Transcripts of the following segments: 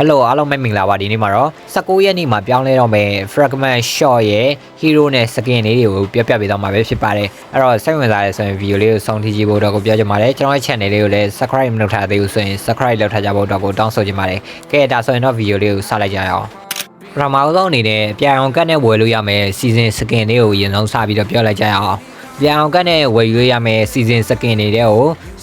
Hello အားလုံးပဲမင်္ဂလာပါဒီနေ့မှာတော့19ရက်နေ့မှာပြောင်းလဲတော့မယ် fragment shot ရဲ့ hero နဲ့ skin လေးတွေကိုပြပြပေးတော့မှာပဲဖြစ်ပါတယ်အဲ့တော့စိတ်ဝင်စားတဲ့ဆိုရင် video လေးကိုစောင့်ကြည့်ကြည့်ဖို့တော့ကိုပြောချင်ပါတယ်ကျွန်တော်ရဲ့ channel လေးကိုလည်း subscribe မလုပ်ထားသေးဘူးဆိုရင် subscribe လုပ်ထားကြဖို့တော့ကိုတောင်းဆိုချင်ပါတယ်ကဲဒါဆိုရင်တော့ video လေးကိုစလိုက်ကြရအောင်ပထမဆုံးအနေနဲ့ပြန်အောင်ကတ်နဲ့ဝယ်လို့ရမယ် season skin လေးကိုအရင်ဆုံးစပြီးတော့ပြောလိုက်ကြရအောင် ပြန်အောင်ကတ်နဲ့ဝယ်ယူရမယ် season skin တွေကို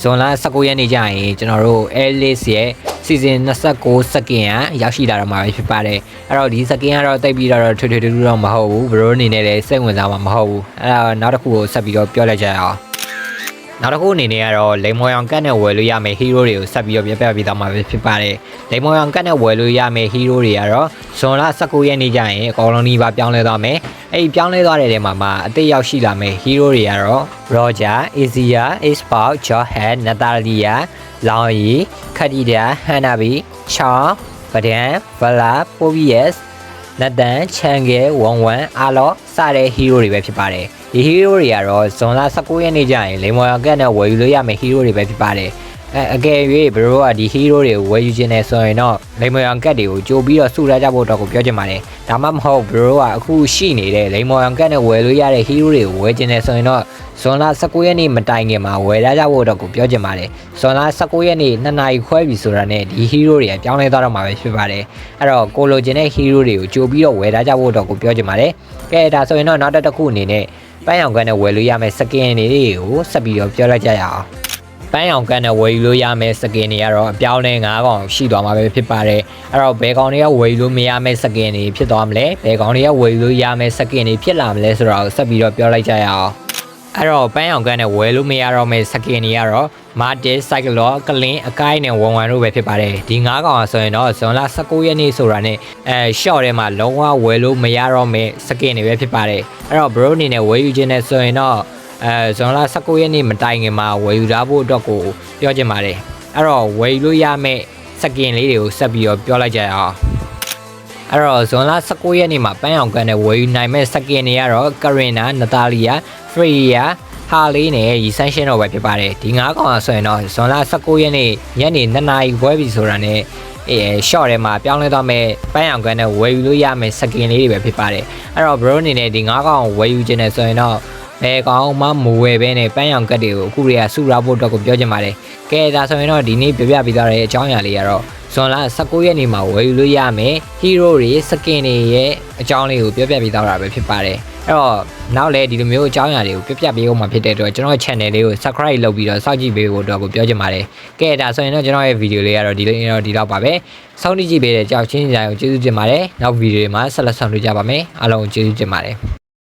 ဇွန်လ19ရက်နေ့ကျရင်ကျွန်တော်တို့ Alice ရဲ့ season 29စကင်ကရောက်ရှိလာတော့မှာပဲဖြစ်ပါတယ်အဲ့တော့ဒီစကင်ကတော့တိတ်ပြီးတော့ထွေထွေတူတူတော့မဟုတ်ဘူးဘရိုအနေနဲ့လည်းစိတ်ဝင်စားမှာမဟုတ်ဘူးအဲ့တော့နောက်တစ်ခုကိုဆက်ပြီးတော့ပြောလိုက်ကြရအောင်နောက်တစ်ခုအနေနဲ့ကတော့လိမ်မော်ရောင်ကတ်နဲ့ဝယ်လို့ရမယ့် hero တွေကိုဆက်ပြီးတော့ပြပြပေးသွားမှာပဲဖြစ်ပါတယ်လိမ်မော်ရောင်ကတ်နဲ့ဝယ်လို့ရမယ့် hero တွေကတော့ဇွန်လ19ရက်နေ့ကျရင်အကောင်လုံးကြီးပါပြောင်းလဲသွားမယ် အဲ့ဒီပြောင်းလဲသွားတဲ့နေရာမှာမှအသေးရောက်ရှိလာမယ့် hero တွေကတော့ Roger, Asia, Ispout, Johan, Natalia, လောင်ရီခက်တီဒာဟန်နာဘီချောင်းပဒန်ဗလာပိုဗီယက်နတန်ချန်ဂဲဝမ်ဝမ်အာလောစတဲ့ဟီးရိုးတွေပဲဖြစ်ပါတယ်ဒီဟီးရိုးတွေကတော့ဇွန်လ19ရက်နေ့ကျရင်လိမ္မော်ကတ်နဲ့ဝယ်ယူလို့ရမယ့်ဟီးရိုးတွေပဲဖြစ်ပါတယ် အဲအကယ်၍ဘရိုကဒီဟီးရိုးတွေကိုဝယ်ယူခြင်းနဲ့ဆိုရင်တော့လိမ္မော်ကတ်တွေကိုကြိုပြီးတော့စုထားကြဖို့တော့ကိုပြောချင်ပါတယ်ဒါမှမဟုတ်ဘရိုကအခုရှိနေတဲ့လိမ္မော်ကတ်နဲ့ဝယ်လို့ရတဲ့ဟီးရိုးတွေကိုဝယ်ခြင်းနဲ့ဆိုရင်တော့ဇွန်လ19ရက်နေ့မတိုင်ခင်မှာဝယ်ထားကြဖို့တော့ကိုပြောချင်ပါတယ်ဇွန်လ19ရက်နေ့2နာရီခွဲပြီဆိုတာနဲ့ဒီဟီးရိုးတွေကပြောင်းလဲသွားတော့မှာပဲဖြစ်ပါတယ်အဲ့တော့ကိုလိုချင်တဲ့ဟီးရိုးတွေကိုကြိုပြီးတော့ဝယ်ထားကြဖို့တော့ကိုပြောချင်ပါတယ်ကဲဒါဆိုရင်တော့နောက်တစ်ခုအနေနဲ့ပန်းရောင်ကန်းနဲ့ဝယ်လို့ရမယ့်စကင်တွေကိုဆက်ပြီးတော့ပြောလိုက်ကြရအောင် ပန်းရောင်ကန်းနဲ့ဝယ်ယူလို့ရမယ့်စကင်တွေကတော့အပြောင်းလဲ9កောင်ရှိသွားမှာပဲဖြစ်ပါတယ်အဲ့တော့ဘယ်ကောင်တွေကဝယ်ယူလို့မရမယ့်စကင်တွေဖြစ်သွားမလဲဘယ်ကောင်တွေကဝယ်ယူလို့ရမယ့်စကင်တွေဖြစ်လာမလဲဆိုတော့ဆက်ပြီးတော့ပြောလိုက်ကြရအောင်အဲ့တော့ပန်းရောင်ကန်းနဲ့ဝယ်လို့မရတော့မယ့်စကင်တွေကတော့မာတစ်စိုက်ကလောကလင်းအကိုင်းနဲ့ဝန်ဝန်တို့ပဲဖြစ်ပါတယ်ဒီ9កောင်ဆိုရင်တော့ဇွန်လ19ရက်နေ့ဆိုတာနဲ့အဲ short ထဲမှာလုံးဝဝယ်လို့မရတော့မယ့်စကင်တွေပဲဖြစ်ပါတယ်အဲ့တော့ bro အနေနဲ့ဝယ်ယူခြင်းနဲ့ဆိုရင်တော့ အဲဇွန်လ19ရက်နေ့မတိုင်ခင်မှာဝယ်ယူထားဖို့အတွက်ကိုပြောချင်ပါတယ်အဲ့တော့ဝယ်ယူလို့ရမယ့်စကင်လေးတွေကိုဆက်ပြီးတော့ပြောလိုက်ကြရအောင်အဲ့တော့ဇွန်လ19ရက်နေ့မှာပန်းအောင်ကန်နဲ့ဝယ်ယူနိုင်မဲ့စကင်တွေကတော့ကရင်နာနတာလီယာဖရီယာဟာလေးနဲ့ရီဆန်ရှင်းတော့ပဲဖြစ်ပါတယ်ဒီ၅ကောင်ကဆိုရင်တော့ဇွန်လ19ရက်နေ့ညနေ2နာရီခွဲပြီဆိုတာနဲ့အဲ short ထဲမှာပြောင်းလဲသွားမဲ့ပန်းအောင်ကန်နဲ့ဝယ်ယူလို့ရမယ့်စကင်လေးတွေပဲဖြစ်ပါတယ်အဲ့တော့ bro အနေနဲ့ဒီ၅ကောင်ဝယ်ယူခြင်းနဲ့ဆိုရင်တော့ ဘယ်ကောင်မှမဝယ်ဘဲနဲ့ပန်းရောင်ကတ်တွေကိုအခုတွေကစုရဖို့အတွက်ကိုပြောချင်ပါတယ်။ကဲဒါဆိုရင်တော့ဒီနေ့ပြပြပေးသွားတဲ့အကြောင်းအရာလေးကတော့ဇွန်လ19ရက်နေ့မှာဝယ်ယူလို့ရမယ် hero တွေ skin တွေရဲ့အကြောင်းလေးကိုပြပြပေးသွားတာပဲဖြစ်ပါတယ်။အဲ့တော့နောက်လည်းဒီလိုမျိုးအကြောင်းအရာတွေကိုပြပြပေးအောင်မှာဖြစ်တဲ့အတွက်ကျွန်တော်ရဲ့ channel လေးကို subscribe လုပ်ပြီးတော့စောင့်ကြည့်ပေးဖို့အတွက်ကိုပြောချင်ပါတယ်။ကဲဒါဆိုရင်တော့ကျွန်တော်ရဲ့ video လေးကတော့ဒီလေးတော့ဒီတော့ပါပဲ။စောင့်ကြည့်ပေးတဲ့ကြောက်ချင်းကြိုင်ကိုကျေးဇူးတင်ပါတယ်။နောက် video တွေမှာဆက်လက်ဆောင်တွေ့ကြပါမယ်။အားလုံးကျေးဇူးတင်ပါတယ်။